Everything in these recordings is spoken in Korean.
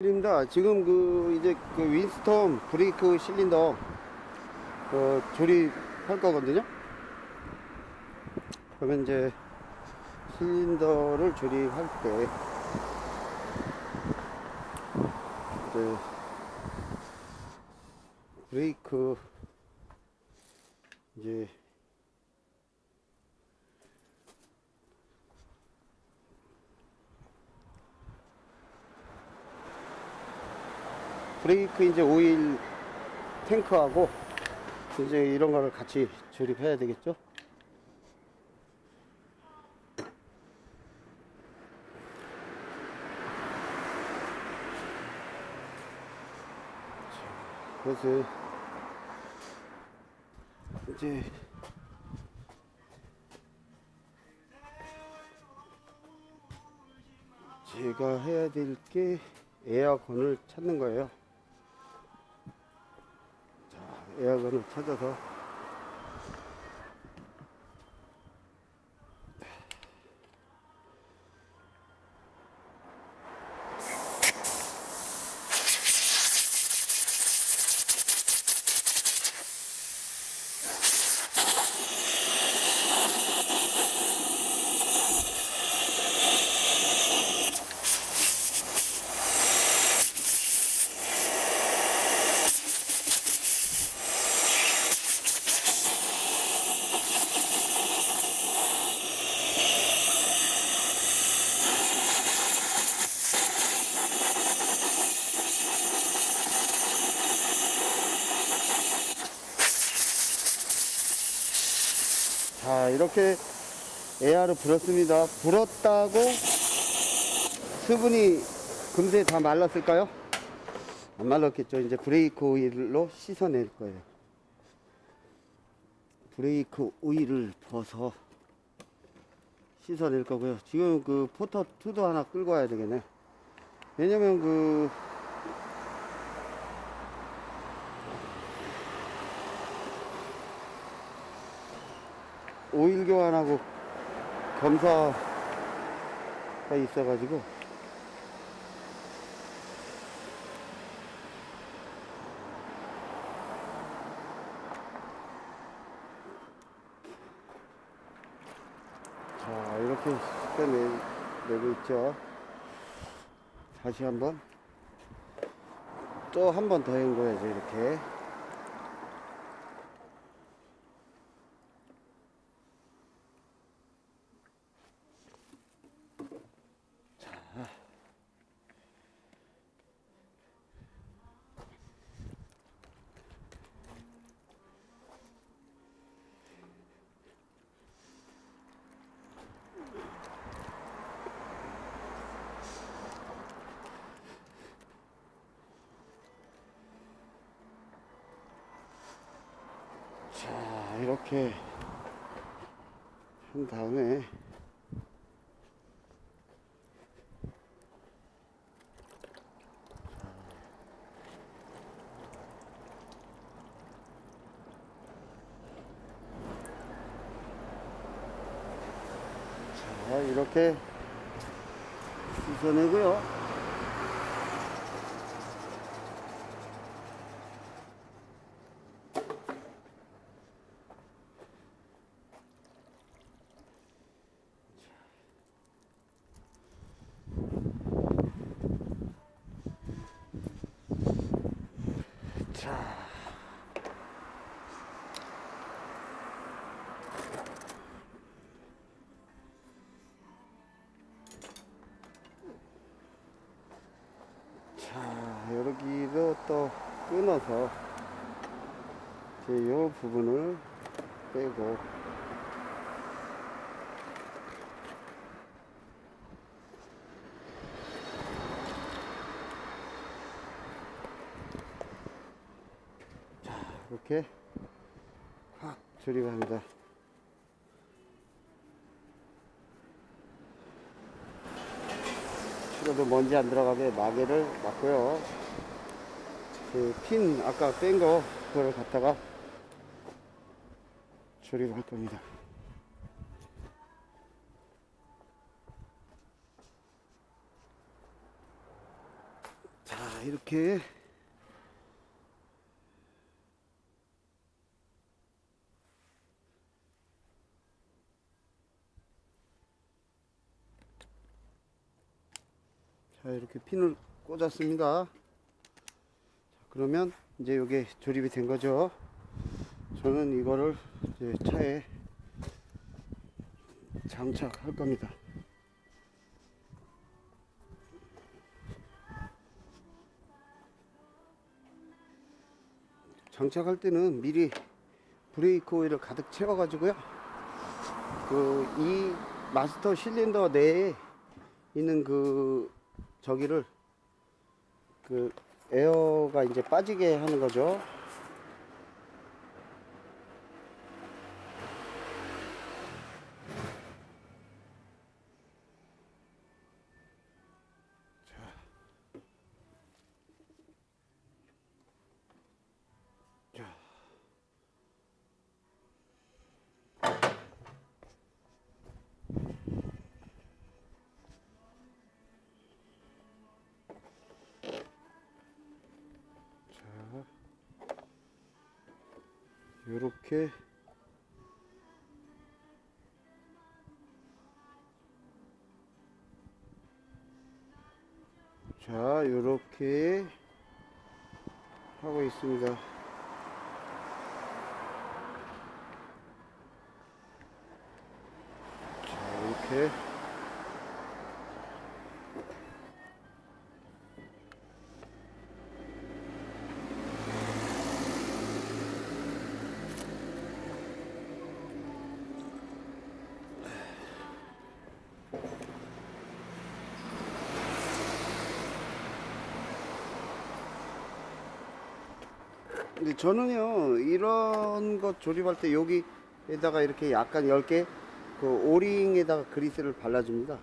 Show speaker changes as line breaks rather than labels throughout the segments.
입니다. 지금 그 이제 그 윈스턴 브레이크 실린더 어, 조립할 거거든요. 그러면 이제 실린더를 조립할 때 이제 브레이크 이제 브레이크 이제 오일 탱크하고 이제 이런 거를 같이 조립해야 되겠죠? 그래서 이제 제가 해야 될 게 에어건을 찾는 거예요. 자, 에어건을 찾아서 이렇게 에어를 불었습니다. 불었다고 수분이 금세 다 말랐을까요? 안 말랐겠죠. 이제 브레이크 오일로 씻어낼 거예요. 브레이크 오일을 벗어 씻어낼 거고요. 지금 그 포터 2도 하나 끌고 와야 되겠네. 왜냐면 그 오일 교환하고 검사가 있어가지고. 자 이렇게 씻어내고 있죠. 다시 한번. 또 한 번 더 헹궈야죠 이렇게 자 이렇게 한 다음에 자 이렇게 씻어내고요 자 자, 여기도 또 끊어서 부분을 빼고 자, 이렇게 확 조립합니다. 그래도 먼지 안 들어가게 마개를 막고요. 그 핀 아까 뺀 거 그걸 갖다가 조립할 겁니다. 자, 자, 이렇게 자, 이렇게 핀을 꽂았습니다. 자, 그러면 이제 이게 조립이 된 거죠. 저는 이거를 이제 차에 장착할 겁니다. 장착할 때는 미리 브레이크 오일을 가득 채워 가지고요. 그 이 마스터 실린더 내에 있는 그 저기를 그 에어가 이제 빠지게 하는 거죠. 요렇게. 자 요렇게 하고 있습니다. 자 이렇게 근데 저는요 이런 것 조립할 때 여기에다가 이렇게 약간 10개 그 오링에다가 그리스를 발라줍니다.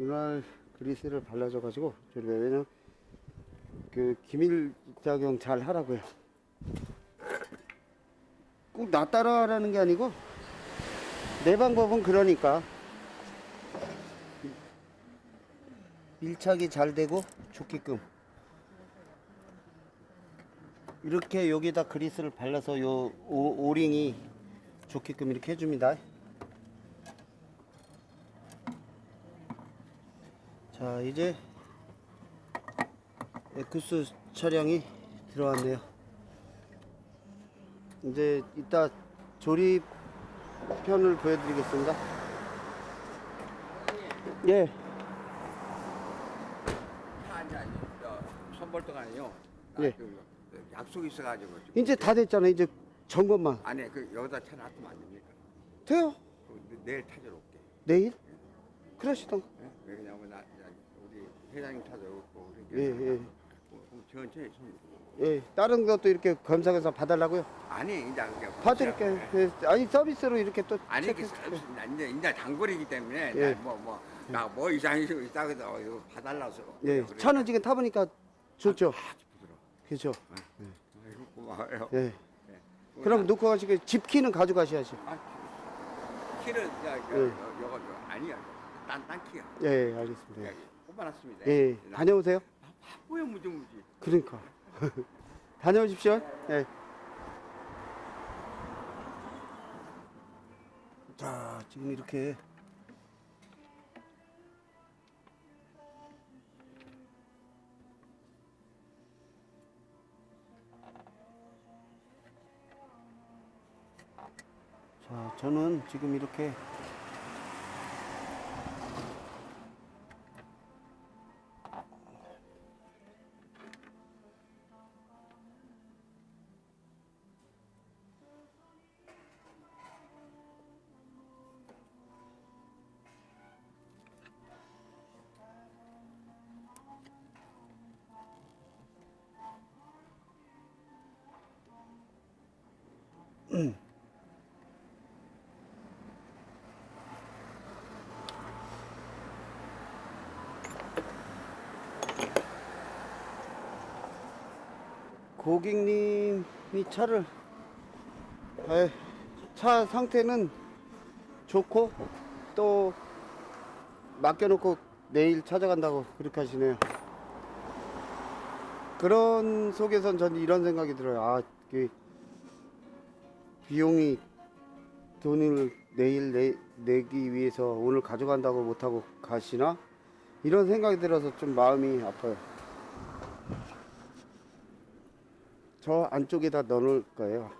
윤활 그리스를 발라줘 가지고 조립해 왜냐면 그 기밀작용 잘 하라고요. 꼭 나 따라 하라는 게 아니고 내 방법은 그러니까 밀착이 잘 되고 좋게끔 이렇게 여기다 그리스를 발라서 요 오, 오링이 좋게끔 이렇게 해줍니다. 자 이제 에쿠스 차량이 들어왔네요. 이제 이따 조립 편을 보여드리겠습니다. 예.
아니 아니 저 선벌도가 아니요.
예.
약속이 있어가지고 지금.
이제 다 됐잖아요. 이제 점검만
아니 그 여기다 차 놔두면 안 됩니까?
돼요.
그 내- 내일 찾으러 올게.
내일 그러시던가.
예? 왜냐면 나, 나 우리 회장님 찾아오고
예 예.
천천히 손.
예, 다른 것도 이렇게 검사해서 봐달라고요?
아니 이제 그냥
봐드릴게요.
예.
예, 아니 서비스로 이렇게 또
아니 그
체크해 줄게요.
사- 이제 이제 단거리기 때문에
예.
뭐뭐나 뭐 이상이 있다고 해서 이거 봐달라서.
예,
그래.
차는 지금 타보니까 좋죠.
아주.
그죠.
아이고 고마워요.
예. 그럼 놓고 가시고 집 키는 가져가셔야죠.
아, 키는 야, 야,
예.
여거 저 아니야. 딴딴 키야.
예, 알겠습니다.
여기 뽑아놨습니다.
예, 다녀오세요.
바보야 무지 무지.
그러니까. 다녀오십시오. 예. 자, 지금 이렇게 저는 지금 이렇게 고객님이 차를 에, 차 상태는 좋고 또 맡겨놓고 내일 찾아간다고 그렇게 하시네요. 그런 속에선 저는 이런 생각이 들어요. 아, 그 비용이 돈을 내일 내, 내기 위해서 오늘 가져간다고 못하고 가시나? 이런 생각이 들어서 좀 마음이 아파요. 저 안쪽에다 넣어놓을 거예요.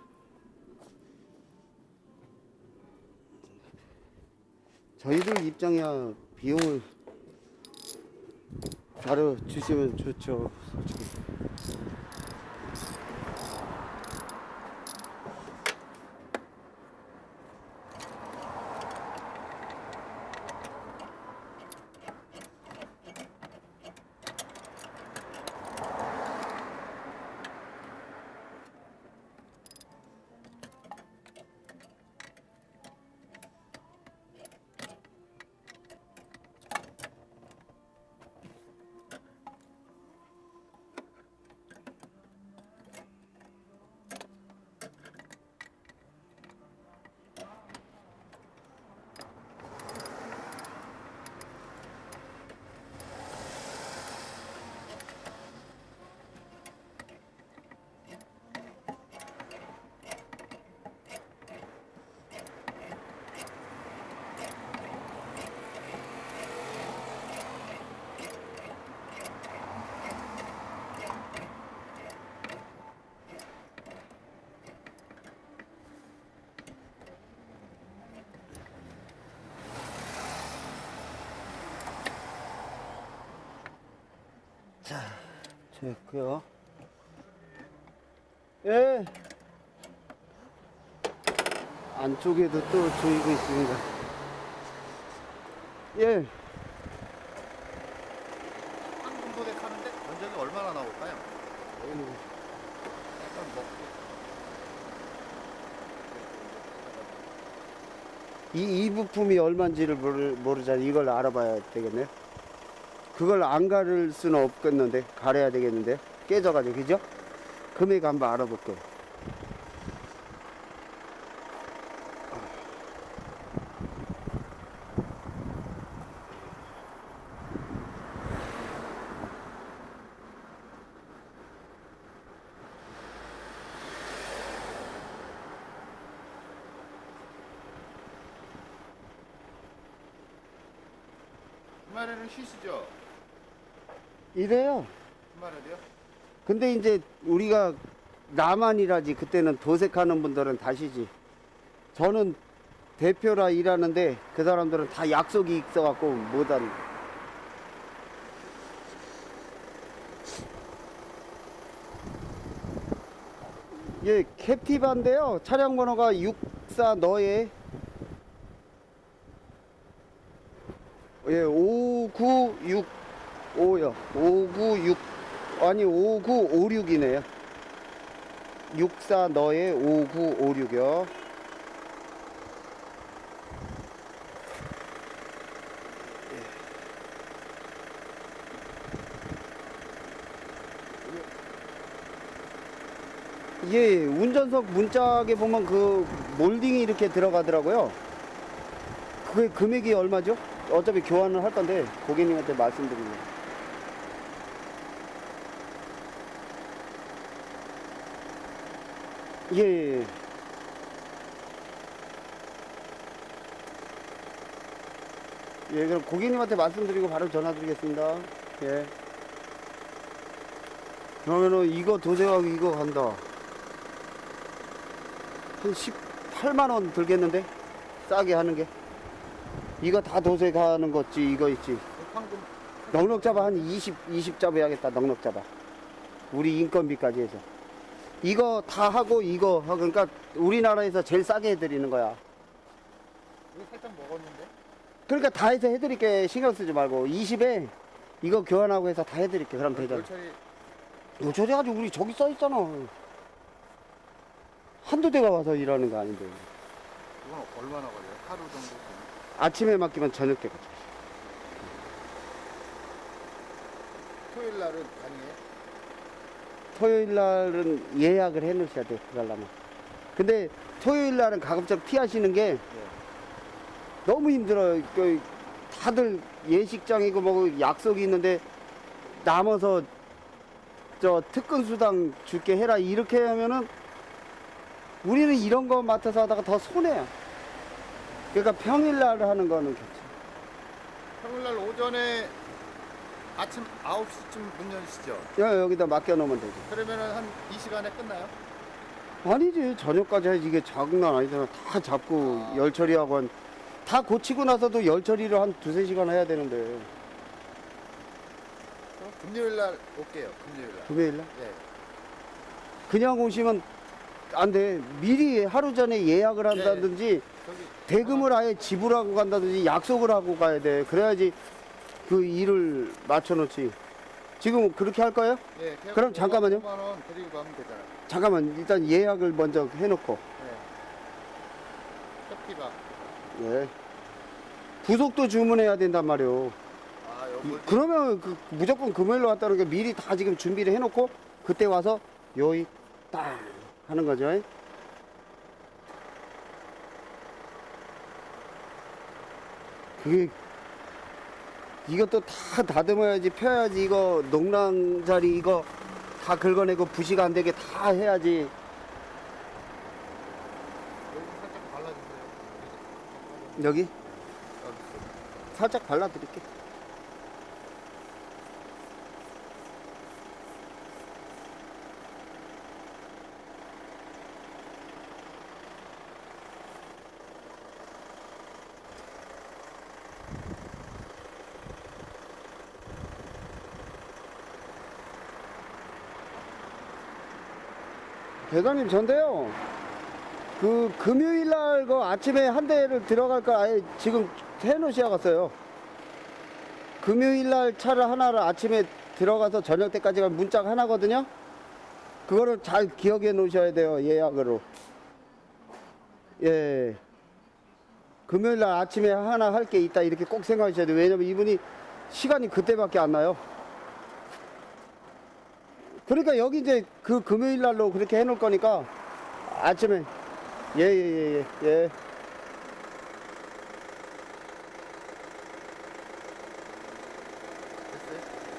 저희들 입장이야 비용을 바로 주시면 좋죠. 솔직히. 됐고요. 예. 안쪽에도 또 조이고 있습니다. 예.
황금도대 하는데 면적이 얼마나 나올까요? 약간 뭐
이, 이 부품이 얼마인지를 모르, 모르잖아. 이걸 알아봐야 되겠네. 그걸 안 가를 수는 없겠는데, 가려야 되겠는데. 깨져가지고, 그죠? 금액 한번 알아볼게요.
주말에는 쉬시죠?
이래요.
주말에도요?
근데 이제 우리가 나만이라지 그때는 도색하는 분들은 다시지. 저는 대표라 일하는데 그 사람들은 다 약속이 있어갖고 못하는. 예, 캡티바인데요. 차량 번호가 64 너에 예, 5965요. 596 아니 5956이네요. 64 너의 5956이요. 예, 운전석 문짝에 보면 그 몰딩이 이렇게 들어가더라고요. 그게 금액이 얼마죠? 어차피 교환을 할 건데 고객님한테 말씀드리면 예, 예. 예. 예, 그럼 고객님한테 말씀드리고 바로 전화 드리겠습니다. 예. 그러면은 이거 도색하고 이거 간다. 한 18만원 들겠는데? 싸게 하는 게. 이거 다 도색 하는 거지, 이거 있지. 넉넉 잡아 한 20, 20 잡아야겠다. 넉넉 잡아. 우리 인건비까지 해서. 이거 다 하고 이거 하고 그러니까 우리나라에서 제일 싸게 해드리는 거야.
이거 살짝 먹었는데
그러니까 다 해서 해드릴게 신경 쓰지 말고 20에 이거 교환하고 해서 다 해드릴게 그럼 되잖아. 요저래 가지고 우리 저기 써 있잖아. 한두 대가 와서 일하는 거 아닌데.
이건 얼마나 걸려요? 하루 정도?
아침에 맡기면 저녁 때까지.
토요일 날은 가능해요?
토요일 날은 예약을 해 놓으셔야 돼, 그러려면. 근데 토요일 날은 가급적 피하시는 게 너무 힘들어요. 그 다들 예식장이고 뭐 약속이 있는데 남아서 저 특근 수당 줄게 해라 이렇게 하면은 우리는 이런 거 맡아서 하다가 더 손해야. 그러니까 평일 날 하는 거는 괜찮아.
평일날 오전에 아침 9시쯤 문 여시죠?
야, 여기다 맡겨놓으면 되지.
그러면은 한 이 시간에 끝나요?
아니지 저녁까지 해야지 이게 장난 아니잖아. 다 잡고
아.
열 처리하고 한, 다 고치고 나서도 열 처리를 한 두세 시간 해야 되는데
그럼 금요일 날 올게요. 금요일 날.
금요일날
예.
그냥 오시면 안 돼. 미리 하루 전에 예약을 한다든지
저기
대금을 아예 지불하고 간다든지 약속을 하고 가야 돼. 그래야지 그 일을 맞춰놓지. 지금 그렇게 할 거예요?
예. 계약
그럼 잠깐만요.
5만 원 드리고 가면 되잖아요.
잠깐만 일단 예약을 먼저 해놓고.
예. 커피가
예. 부속도 주문해야 된단 말이오.
아 여기
그러면 그 무조건 금요일로 왔다는 게 미리 다 지금 준비를 해놓고 그때 와서 요이 딱 하는 거죠. 그게 이것도 다 다듬어야지 펴야지 이거 농랑 자리 이거 다 긁어내고 부시가 안 되게 다 해야지.
여기 살짝
발라드릴게. 대장님 전데요. 그 금요일 날그 아침에 한 대를 들어갈 걸 아예 지금 해놓으셔야겠어요. 금요일 날 차를 하나를 아침에 들어가서 저녁 때까지 가 문자가 하나거든요. 그거를 잘 기억해 놓으셔야 돼요. 예약으로. 예. 금요일 날 아침에 하나 할 게 있다 이렇게 꼭 생각하셔야 돼요. 왜냐면 이분이 시간이 그때밖에 안 나요. 그러니까 여기 이제 그 금요일 날로 그렇게 해 놓을 거니까 아침에 예, 예, 예, 예, 예.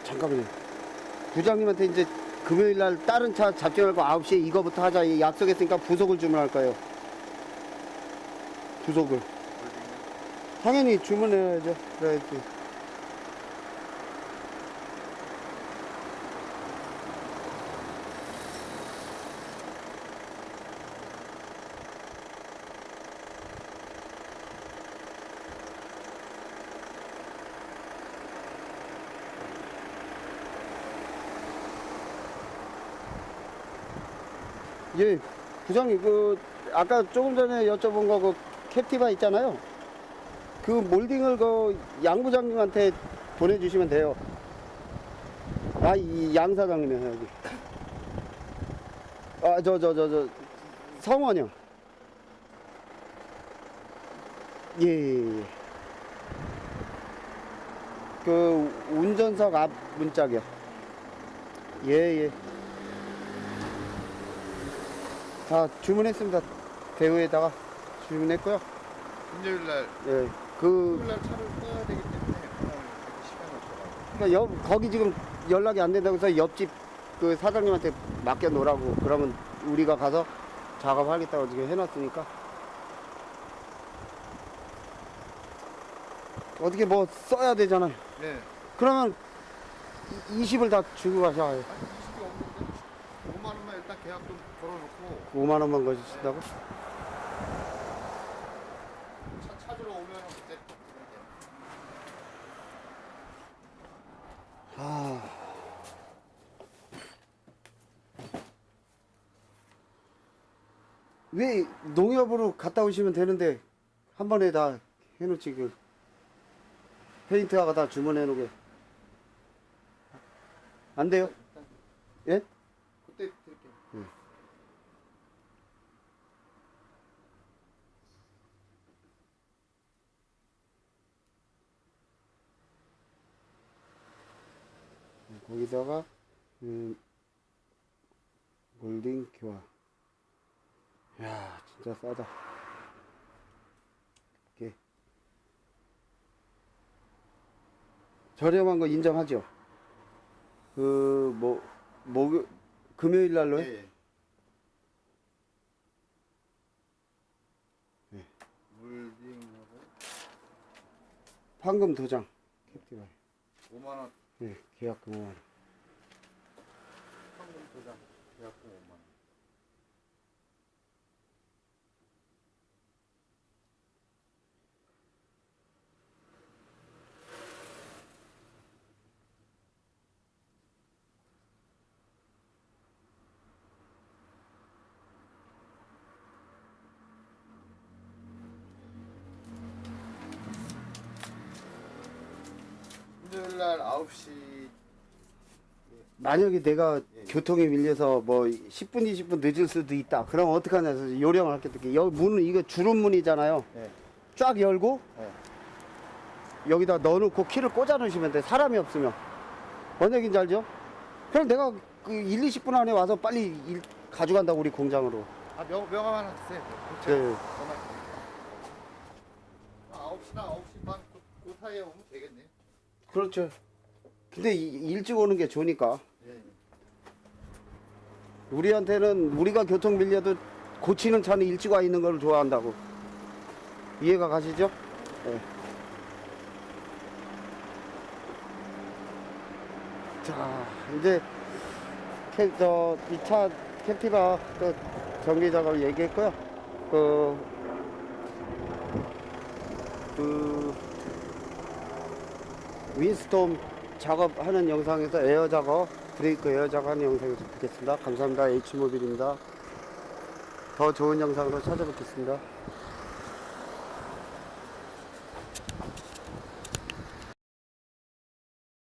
잠깐만요. 부장님한테 이제 금요일 날 다른 차 잡지 말고 9시에 이거부터 하자. 이 약속했으니까 부속을 주문할 거예요. 부속을. 당연히 주문해야죠. 그래야지. 예, 부장님, 그, 아까 조금 전에 여쭤본 거, 그, 캡티바 있잖아요. 그 몰딩을 그, 양 부장님한테 보내주시면 돼요. 아, 이 양 사장님이요, 여기. 아, 저, 저, 저, 저, 성원이요. 예, 예, 예. 그, 운전석 앞 문짝이요. 예, 예. 다 주문했습니다. 대우에다가 주문했고요.
금요일 날
예, 그
금요일 날 차를 써야 되기 때문에 시간이 없어가지고.
그러니까 옆, 거기 지금 연락이 안 된다고 해서 옆집 그 사장님한테 맡겨 놓으라고 그러면 우리가 가서 작업하겠다고 지금 해놨으니까 어떻게 뭐 써야 되잖아요.
네.
그러면 20을 다 주고 가셔야
아니 20이 없는데 5만 원만 일단 계약 좀 걸어놓고
5만 원만 거주신다고?
차 찾으러 오면 그때.
아. 왜 농협으로 갔다 오시면 되는데 한 번에 다 해놓지 그 페인트하고 다 주문해 놓게 안 돼요? 예?
그때 드릴게요.
거기다가 음, 몰딩 교환. 야 진짜 싸다. 이렇게. 저렴한 거 인정하죠? 그뭐목 금요일 날로요?
예, 예. 물딩하고
황금 도장 캡티바
5만 원.
네, 계약금 5만 원.
현금 도장 계약금 5만 원. 금요일 날 9시
만약에 내가
예.
교통에 밀려서 뭐 10분 20분 늦을 수도 있다. 그럼 어떡하냐 해서 요령을 할게 어떻게 여기 문은 이거 주름문이잖아요.
예.
쫙 열고
예.
여기다 넣어놓고 키를 꽂아 놓으시면 돼. 사람이 없으면. 뭔 얘기인지 알죠? 그럼 내가 그 1, 20분 안에 와서 빨리 일 가져간다고 우리 공장으로.
아 명, 명함 하나 주세요
네.
아, 9시나 9시 반 그, 그 사이에 오면
그렇죠. 근데 이- 일찍 오는 게 좋으니까.
예.
우리한테는 우리가 교통 밀려도 고치는 차는 일찍 와 있는 걸 좋아한다고. 이해가 가시죠? 네. 자, 이제 캐, 저, 이차또 정비 작업 얘기했고요. 그, 그, 윈스톰 작업하는 영상에서 에어 작업, 브레이크 에어 작업하는 영상에서 뵙겠습니다. 감사합니다. H모빌입니다. 더 좋은 영상으로 찾아뵙겠습니다.